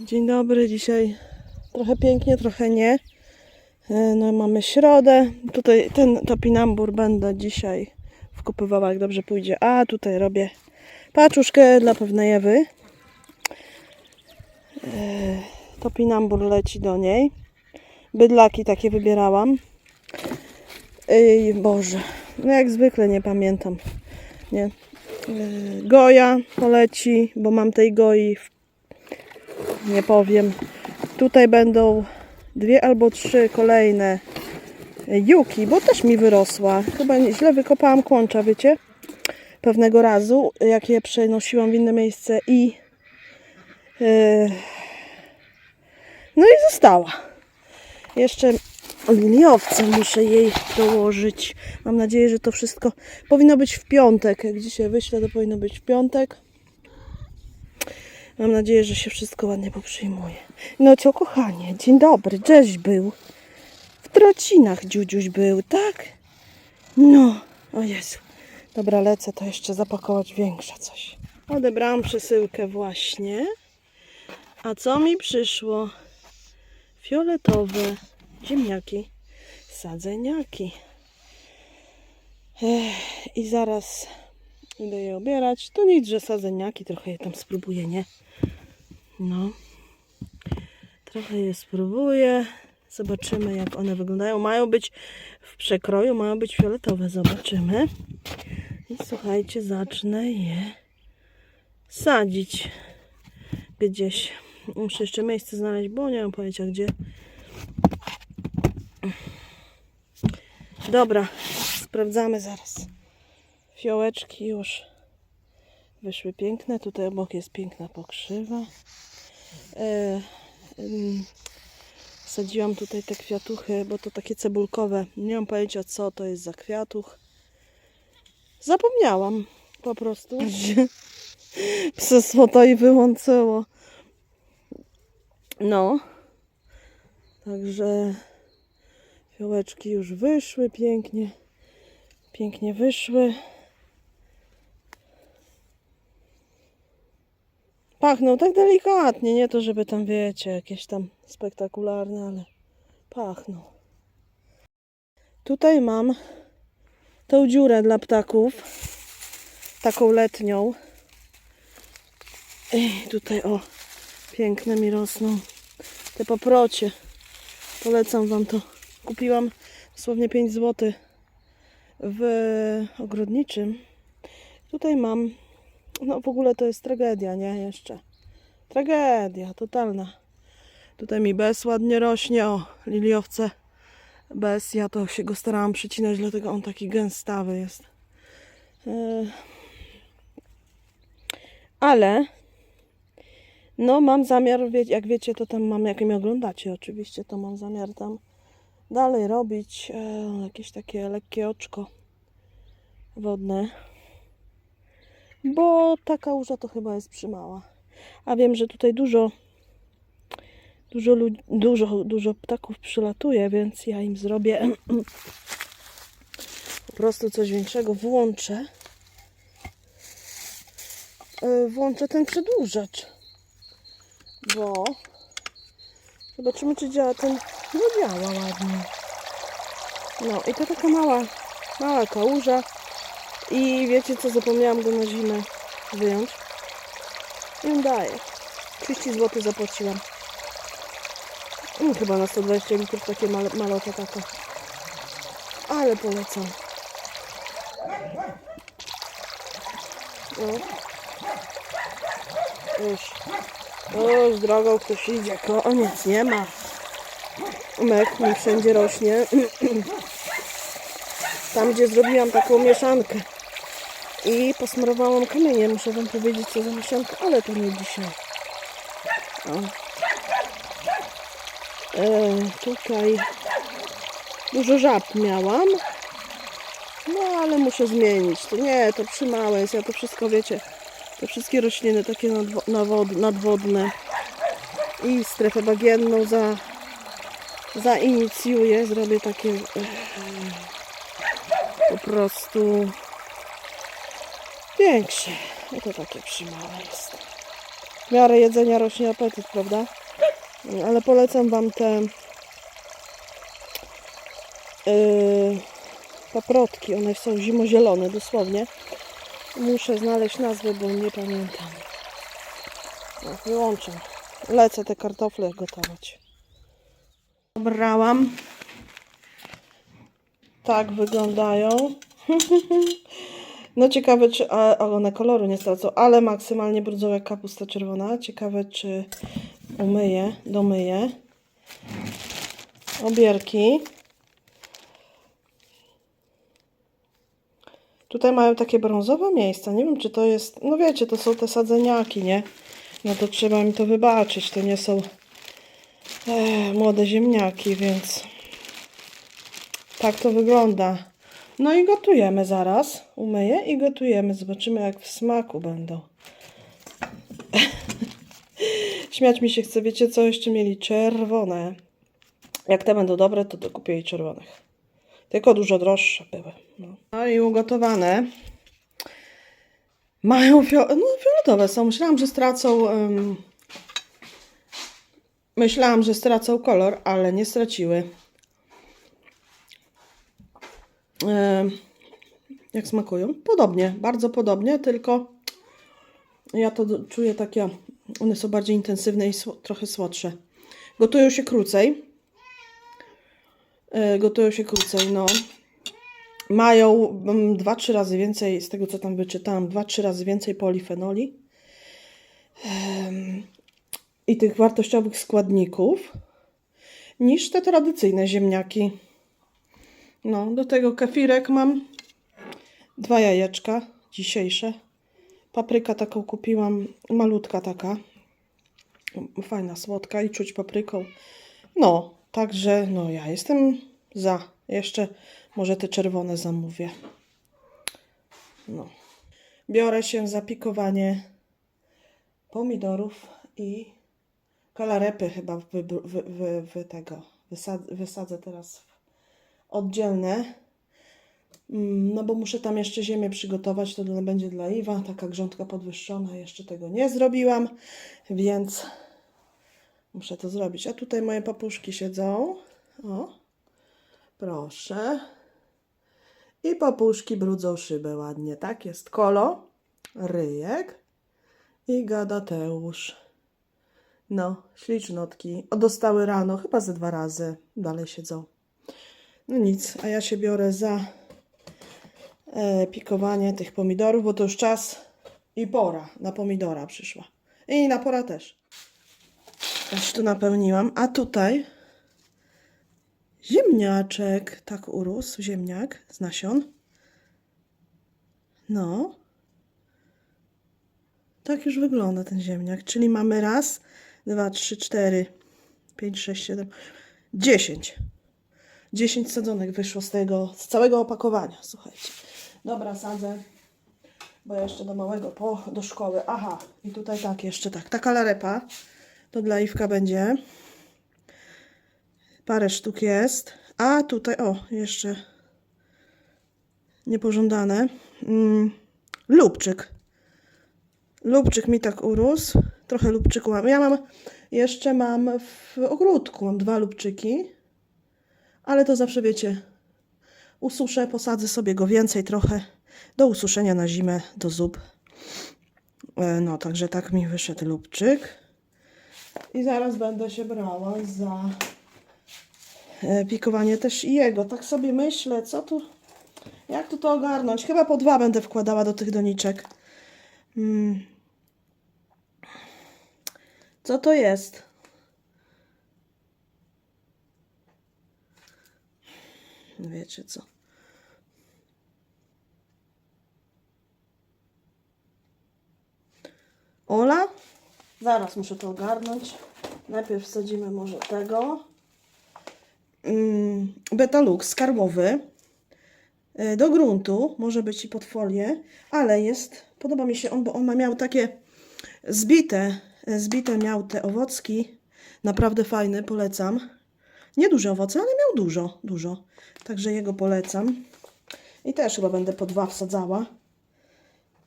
Dzień dobry, dzisiaj trochę pięknie, trochę nie. E, No mamy środę. Tutaj ten topinambur będę dzisiaj wkopywała, jak dobrze pójdzie. A tutaj robię paczuszkę dla pewnej Ewy. E, Topinambur leci do niej. Bydlaki takie wybierałam. Ej, Boże, no jak zwykle nie pamiętam. Nie. E, Goja poleci, bo mam tej goi w nie powiem. Tutaj będą dwie albo trzy kolejne juki, bo też mi wyrosła. Chyba źle wykopałam kłącza, wiecie? Pewnego razu, jak je przenosiłam w inne miejsce i yy, no i została. Jeszcze liniowce muszę jej dołożyć. Mam nadzieję, że to wszystko powinno być w piątek. Jak dzisiaj wyślę, to powinno być w piątek. Mam nadzieję, że się wszystko ładnie poprzyjmuje. No co kochanie, dzień dobry, Cześć był. W trocinach dziudziuś był, tak? No, o Jezu. Dobra, lecę to jeszcze zapakować większe coś. Odebrałam przesyłkę właśnie. A co mi przyszło? Fioletowe ziemniaki, sadzeniaki. Ech, I zaraz idę je obierać. To nic, że sadzeniaki, trochę je tam spróbuję, nie? No. Trochę je spróbuję. Zobaczymy, jak one wyglądają. Mają być w przekroju, mają być fioletowe. Zobaczymy. I słuchajcie, zacznę je sadzić gdzieś. Muszę jeszcze miejsce znaleźć, bo nie mam pojęcia gdzie. Dobra, sprawdzamy zaraz. Fiołeczki już wyszły piękne. Tutaj obok jest piękna pokrzywa. E, sadziłam tutaj te kwiatuchy, bo to takie cebulkowe. Nie mam pojęcia co to jest za kwiatuch. Zapomniałam po prostu. Przesło to i wyłączyło. No. Także fiołeczki już wyszły pięknie. Pięknie wyszły. Pachną tak delikatnie, nie to żeby tam wiecie, jakieś tam spektakularne, ale pachną. Tutaj mam tą dziurę dla ptaków, taką letnią. I tutaj o, piękne mi rosną te paprocie. Polecam Wam to. Kupiłam dosłownie 5 zł w ogrodniczym. Tutaj mam no w ogóle to jest tragedia, nie? Jeszcze. Tragedia, totalna. Tutaj mi bez ładnie rośnie. O, liliowce bez. Ja to się go starałam przycinać, dlatego on taki gęstawy jest. Yy. Ale no mam zamiar, jak wiecie, to tam mam, jak mnie oglądacie oczywiście, to mam zamiar tam dalej robić e, jakieś takie lekkie oczko wodne bo taka łóża to chyba jest przymała. A wiem, że tutaj dużo dużo, dużo, dużo ptaków przylatuje, więc ja im zrobię po prostu coś większego. Włączę e, włączę ten przedłużacz, bo zobaczymy, czy działa ten no działa ładnie. No i to taka mała mała kałuża i wiecie co, zapomniałam go na zimę wyjąć. I on daje. 30 zł zapłaciłam. Mm, chyba na 120 litrów takie male, malota taka. Ale polecam. No. Już. O, z drogą ktoś idzie. Koniec, nie ma. Mek mi wszędzie rośnie. Tam, gdzie zrobiłam taką mieszankę i posmarowałam kamieniem. Muszę Wam powiedzieć, co za mieszanka, ale to nie dzisiaj. O. E, tutaj dużo żab miałam. No, ale muszę zmienić. To nie, to przymałe jest. Ja to wszystko, wiecie, te wszystkie rośliny takie nadwodne i strefę bagienną za, zainicjuję. Zrobię takie e, po prostu większe. No to takie przymałe jest. w miarę jedzenia rośnie apetyt, prawda? Ale polecam Wam te yy, paprotki. One są zimozielone dosłownie. Muszę znaleźć nazwę, bo nie pamiętam. No, wyłączam. Lecę te kartofle gotować. Brałam. Tak wyglądają. No ciekawe, czy a, one koloru nie stracą, ale maksymalnie brudzą jak kapusta czerwona. Ciekawe, czy umyję, domyję. Obierki. Tutaj mają takie brązowe miejsca. Nie wiem, czy to jest. No wiecie, to są te sadzeniaki, nie? No to trzeba mi to wybaczyć. To nie są e, młode ziemniaki, więc tak to wygląda. No i gotujemy zaraz. Umyję i gotujemy. Zobaczymy, jak w smaku będą. Śmiać mi się chce. Wiecie co? Jeszcze mieli czerwone. Jak te będą dobre, to dokupię jej czerwonych. Tylko dużo droższe były. No, no i ugotowane. Mają fio- no, fioletowe są. Myślałam, że stracą. em, myślałam, że stracą kolor, ale nie straciły. Jak smakują? Podobnie, bardzo podobnie, tylko ja to czuję takie. One są bardziej intensywne i trochę słodsze. Gotują się krócej. E, gotują się krócej, no. Mają 2-3 razy więcej, z tego co tam wyczytałam, 2-3 razy więcej polifenoli i tych wartościowych składników niż te tradycyjne ziemniaki. No, do tego kefirek mam dwa jajeczka dzisiejsze. Papryka taką kupiłam, malutka taka. Fajna, słodka i czuć papryką. No, także no ja jestem za. Jeszcze może te czerwone zamówię. No. Biorę się za pikowanie pomidorów i kalarepy chyba wy, wy, wy, wy tego wysadzę, teraz w oddzielne. Mm, No bo muszę tam jeszcze ziemię przygotować, to będzie dla Iwa, taka grządka podwyższona, jeszcze tego nie zrobiłam, więc muszę to zrobić. A tutaj moje papuszki siedzą. O, proszę. I papuszki brudzą szybę ładnie, tak? Jest kolo, ryjek i gadateusz. No, ślicznotki. O, dostały rano, chyba ze dwa razy. Dalej siedzą. No nic, a ja się biorę za e, pikowanie tych pomidorów, bo to już czas i pora na pomidora przyszła. I na pora też. Już tu napełniłam. A tutaj ziemniaczek. Tak urósł ziemniak z nasion. No. Tak już wygląda ten ziemniak. Czyli mamy raz, dwa, trzy, cztery, pięć, sześć, siedem, dziesięć. 10 sadzonek wyszło z tego, z całego opakowania, słuchajcie. Dobra, sadzę, bo jeszcze do małego, po, do szkoły. Aha, i tutaj tak, jeszcze tak. Taka larepa, to dla Iwka będzie. Parę sztuk jest. A tutaj, o, jeszcze niepożądane. Mm, lubczyk. Lubczyk mi tak urósł. Trochę lubczyku mam. Ja mam, jeszcze mam w ogródku, mam dwa lubczyki. Ale to zawsze wiecie, ususzę, posadzę sobie go więcej trochę do ususzenia na zimę, do zup. E, No, także tak mi wyszedł lubczyk. I zaraz będę się brała za e, pikowanie też jego. Tak sobie myślę, co tu, jak tu to ogarnąć. Chyba po dwa będę wkładała do tych doniczek. Mm. Co to jest? Wiecie co? Ola? Zaraz muszę to ogarnąć. Najpierw wsadzimy może tego. Mm, Betalux skarbowy. Y, Do gruntu, może być i pod folię, ale jest, podoba mi się on, bo on ma miał takie zbite, zbite miał te owocki. Naprawdę fajny, polecam. Nie duże owoce, ale miał dużo, dużo. Także jego polecam. I też chyba będę po dwa wsadzała,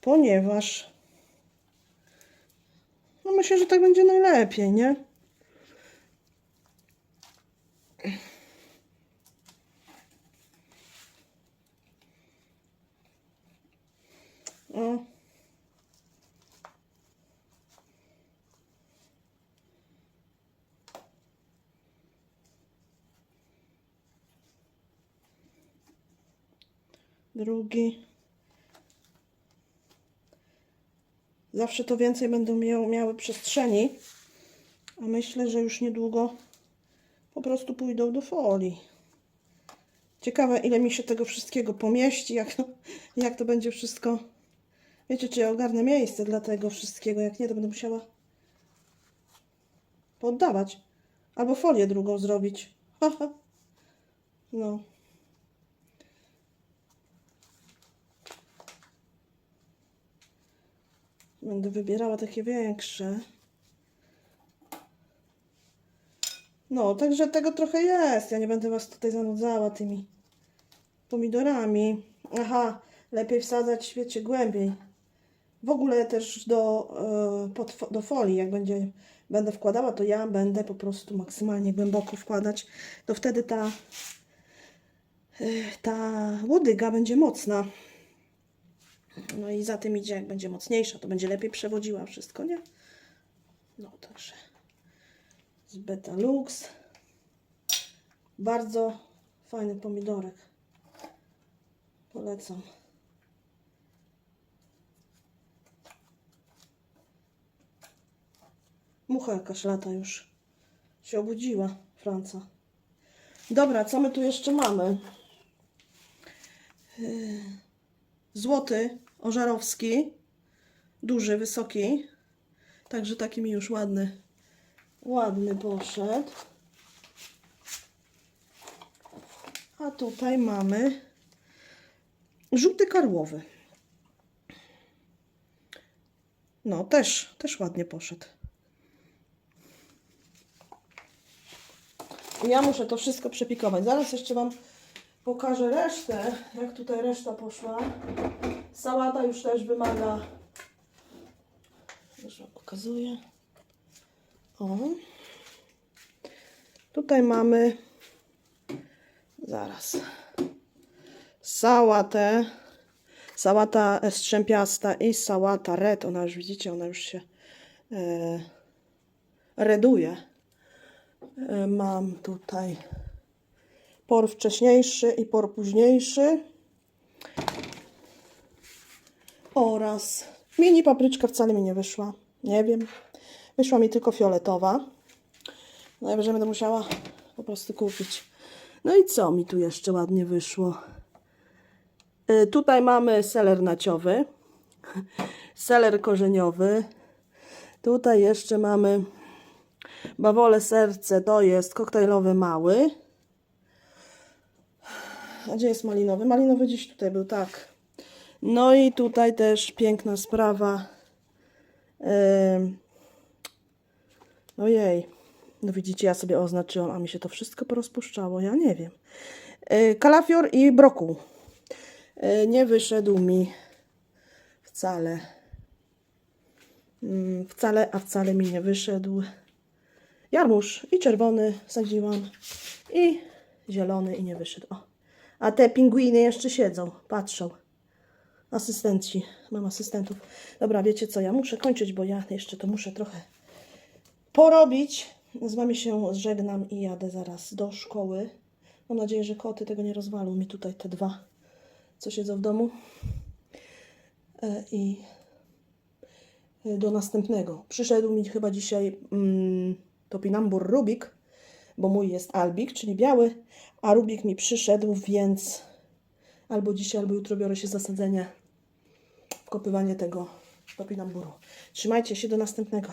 ponieważ no myślę, że tak będzie najlepiej, nie? O. Drugi. Zawsze to więcej będą miał, miały przestrzeni, a myślę, że już niedługo po prostu pójdą do folii. Ciekawe, ile mi się tego wszystkiego pomieści, jak to, jak to będzie wszystko. Wiecie, czy ja ogarnę miejsce dla tego wszystkiego. Jak nie, to będę musiała poddawać. Albo folię drugą zrobić. No. Będę wybierała takie większe. No, także tego trochę jest. Ja nie będę Was tutaj zanudzała tymi pomidorami. Aha, lepiej wsadzać, wiecie, głębiej. W ogóle też do, e, pod, do folii, jak będzie, będę wkładała, to ja będę po prostu maksymalnie głęboko wkładać. To wtedy ta, e, ta łodyga będzie mocna. No i za tym idzie, jak będzie mocniejsza, to będzie lepiej przewodziła wszystko, nie? No, także z Betalux. Bardzo fajny pomidorek. Polecam. Mucha jakaś lata już. Się obudziła, Franca. Dobra, co my tu jeszcze mamy? Yy, Złoty, ożarowski. Duży, wysoki. Także taki mi już ładny. Ładny poszedł. A tutaj mamy żółty karłowy. No, też, też ładnie poszedł. Ja muszę to wszystko przepikować. Zaraz jeszcze Wam pokażę resztę, jak tutaj reszta poszła. Sałata już też wymaga. Już Wam pokazuję. O. Tutaj mamy zaraz sałatę. Sałata strzępiasta i sałata red. Ona już widzicie, ona już się e, reduje. E, mam tutaj por wcześniejszy i por późniejszy. Oraz mini papryczka wcale mi nie wyszła. Nie wiem. Wyszła mi tylko fioletowa. Najwyżej będę musiała po prostu kupić. No i co mi tu jeszcze ładnie wyszło? Y, Tutaj mamy seler naciowy, seler korzeniowy. Tutaj jeszcze mamy bawole serce, to jest koktajlowy mały. A gdzie jest malinowy? Malinowy gdzieś tutaj był, tak. No i tutaj też piękna sprawa. Ym, Ojej. No widzicie, ja sobie oznaczyłam, a mi się to wszystko porozpuszczało. Ja nie wiem. Yy, kalafior i brokuł. Yy, nie wyszedł mi wcale. Mm, wcale, a wcale mi nie wyszedł. Jarmuż i czerwony sadziłam. I zielony i nie wyszedł. O. A te pingwiny jeszcze siedzą, patrzą. Asystenci. Mam asystentów. Dobra, wiecie co, ja muszę kończyć, bo ja jeszcze to muszę trochę porobić. Z wami się żegnam i jadę zaraz do szkoły. Mam nadzieję, że koty tego nie rozwalą mi tutaj te dwa, co siedzą w domu. E, I e, do następnego. Przyszedł mi chyba dzisiaj mm, topinambur Rubik, bo mój jest Albik, czyli biały, a Rubik mi przyszedł, więc albo dzisiaj, albo jutro biorę się za sadzenie, wkopywanie tego topinamburu. Trzymajcie się, do następnego.